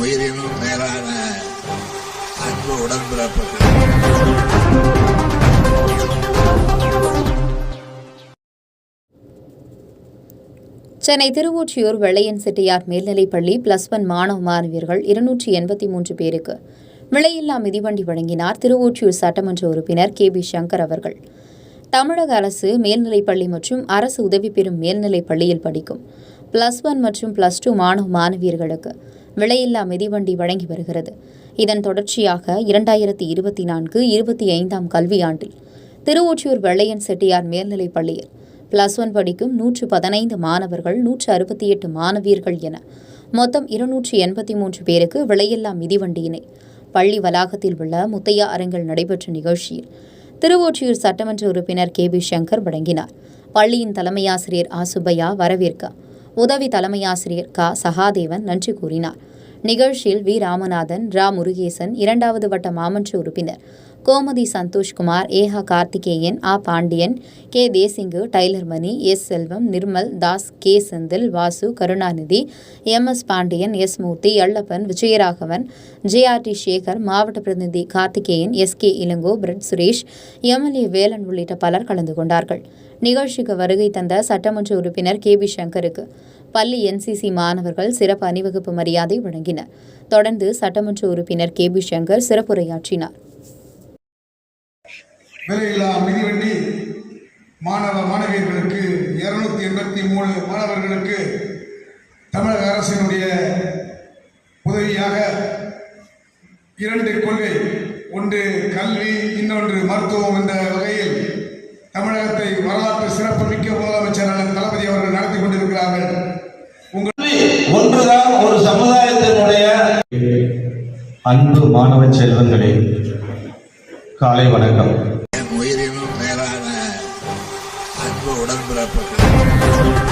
உயிரினும் மேலான அன்பு உடன்பிறப்புகள். சென்னை திருவொற்றியூர் வெள்ளையன் செட்டியார் மேல்நிலைப்பள்ளி பிளஸ் ஒன் மாணவ மாணவியர்கள் இருநூற்றி எண்பத்தி மூன்று பேருக்கு விலையில்லா மிதிவண்டி வழங்கினார் திருவொற்றியூர் சட்டமன்ற உறுப்பினர் கே பி சங்கர் அவர்கள். தமிழக அரசு மேல்நிலைப்பள்ளி மற்றும் அரசு உதவி பெறும் மேல்நிலைப் பள்ளியில் படிக்கும் பிளஸ் ஒன் மற்றும் பிளஸ் டூ மாணவ மாணவியர்களுக்கு விலையில்லா மிதிவண்டி வழங்கி வருகிறது. இதன் தொடர்ச்சியாக இரண்டாயிரத்தி இருபத்தி நான்கு இருபத்தி ஐந்தாம் கல்வியாண்டில் திருவொற்றியூர் வெள்ளையன் செட்டியார் மேல்நிலைப் பள்ளியில் பிளஸ் ஒன் படிக்கும் நூற்று பதினைந்து மாணவர்கள் நூற்று அறுபத்தி எட்டு மாணவியர்கள் என மொத்தம் இருநூற்றி எண்பத்தி மூன்று பேருக்கு விலையில்லா மிதிவண்டியினை பள்ளி வளாகத்தில் உள்ள முத்தையா அரங்கில் நடைபெற்ற நிகழ்ச்சியில் திருவொற்றியூர் சட்டமன்ற உறுப்பினர் கே பி சங்கர் வழங்கினார். பள்ளியின் தலைமையாசிரியர் ஆசுபையா வரவேற்க உதவி தலைமையாசிரியர் க. சகாதேவன் நன்றி கூறினார். நிகழ்ச்சியில் வி. ராமநாதன் ரா. முருகேசன் இரண்டாவது வட்ட மாமன்ற உறுப்பினர் கோமதி சந்தோஷ்குமார் ஏஹா கார்த்திகேயன் ஆ. Pandian K. Desingu tailor Mani S. Selvam Nirmal Das K. Senthil Vasu Karunanidhi M. S. Pandian S. Murthy Ellappan Vijayaraghavan JRT Sekar மாவட்ட பிரதிநிதி Karthikeyan S. K. Ilango bread Suresh MLA Velan உள்ளிட்ட பலர் கலந்து கொண்டார்கள். நிகழ்ச்சிக்கு வருகை தந்த சட்டமன்ற உறுப்பினர் கே. பி. சங்கருக்கு பள்ளி என்சிசி மாணவர்கள் சிறப்பு அணிவகுப்பு மரியாதை வழங்கினர். தொடர்ந்து சட்டமன்ற உறுப்பினர் கே. பி. சங்கர் சிறப்புரையாற்றினார். மாணவ மாணவியர்களுக்கு இருநூத்தி எண்பத்தி மூணு மாணவர்களுக்கு தமிழக அரசினுடைய உதவியாக இரண்டு கொள்கை. ஒன்று கல்வி இன்னொன்று மருத்துவம் என்ற வகையில் தமிழகத்தை வரலாறு ஒன்றுதான் ஒரு சமுதாயத்தினுடைய அன்பு மாணவ செல்வங்களே காலை வணக்கம். உயிரினும் மேலான அன்பு உடன்பிறப்புகள்.